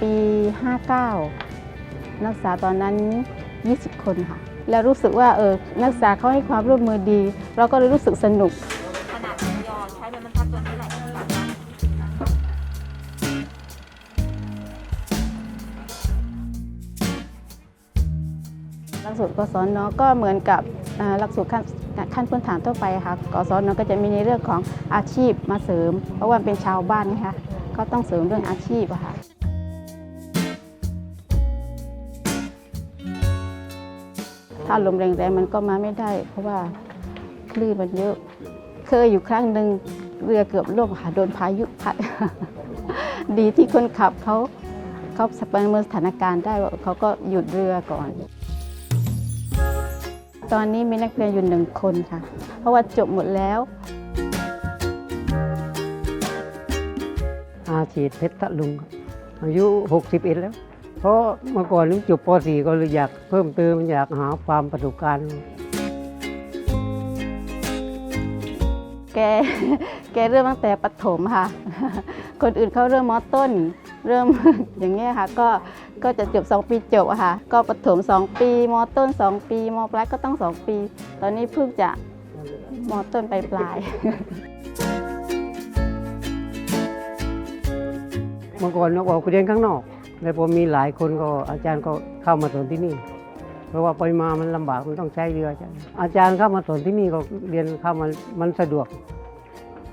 ปี 59 นักศึกษาตอนนั้น 20 คนค่ะ แล้วรู้สึกว่าเออนักศึกษาเขาให้ความร่วมมือดี เราก็เลยรู้สึกสนุกขนาดหมูยอใช้เป็นบรรทัดตัวนี้แหละหลักสูตรกศนก็เหมือนกับหลักสูตรขั้นขั้นพื้นฐานทั่วไปค่ะกศนก็จะมีในเรื่องของอาชีพมาเสริม เพราะว่าเป็นชาวบ้านนะคะก็ต้องเสริมเรื่องอาชีพค่ะ ถ้าลมแรงๆมันก็มาไม่ได้ เพราะว่าคลื่นมันเยอะ เคยอยู่ครั้งหนึ่งเรือเกือบล่มค่ะโดนพายุพัด ดีที่คนขับเขาเขาประเมินสถานการณ์ได้ว่าเขาก็หยุดเรือก่อน ตอนนี้มีนักเรียนอยู่หนึ่งคนค่ะ เพราะว่าจบหมดแล้วอาชีพเพชรตะลุง อายุ 61 แล้ว เพราะเมื่อก่อนนึกจบป .4 ก็เลยอยากเพิ่มเติมอยากหาความประสบการณ์ แก แกเริ่มตั้งแต่ปฐมค่ะ คนอื่นเขาเริ่มมอต้น เริ่ม อย่างเงี้ยค่ะ ก็ ก็จะจบ 2 ปีจบอะค่ะ ก็ปฐม2 ปีมอต้น 2 ปีมปลายก็ต้อง 2 ปี ตอนนี้เพิ่งจะมอต้นไปปลายเมื่อก่อนเราออกไปเรียนข้างนอก แล้วพอมีหลายคนก็อาจารย์ก็เข้ามาสอนที่นี่ เพราะว่าไปมามันลำบากมันต้องใช้เรืออาจารย์อาจารย์เข้ามาสอนที่นี่ก็เรียนเข้ามามันสะดวก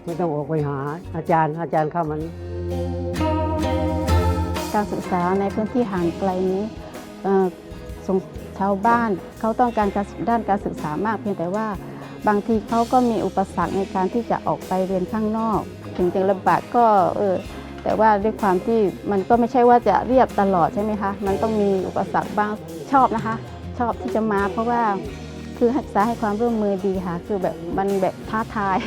ไม่ต้องออกไปหาอาจารย์อาจารย์เข้ามานี่การศึกษาในพื้นที่ห่างไกลนี้ส่งชาวบ้านเขาต้องการการด้านการศึกษามากเพียงแต่ว่าบางทีเขาก็มีอุปสรรคในการที่จะออกไปเรียนข้างนอก ถึงจะลำบากก็เออ แต่ว่าด้วยความที่มันก็ไม่ใช่ว่าจะเรียบตลอดใช่ไหมคะ มันต้องมีอุปสรรคบ้างชอบนะคะ ชอบที่จะมาเพราะว่าคือศึกษาให้ความร่วมมือดีค่ะ คือแบบมันแบบท้าทาย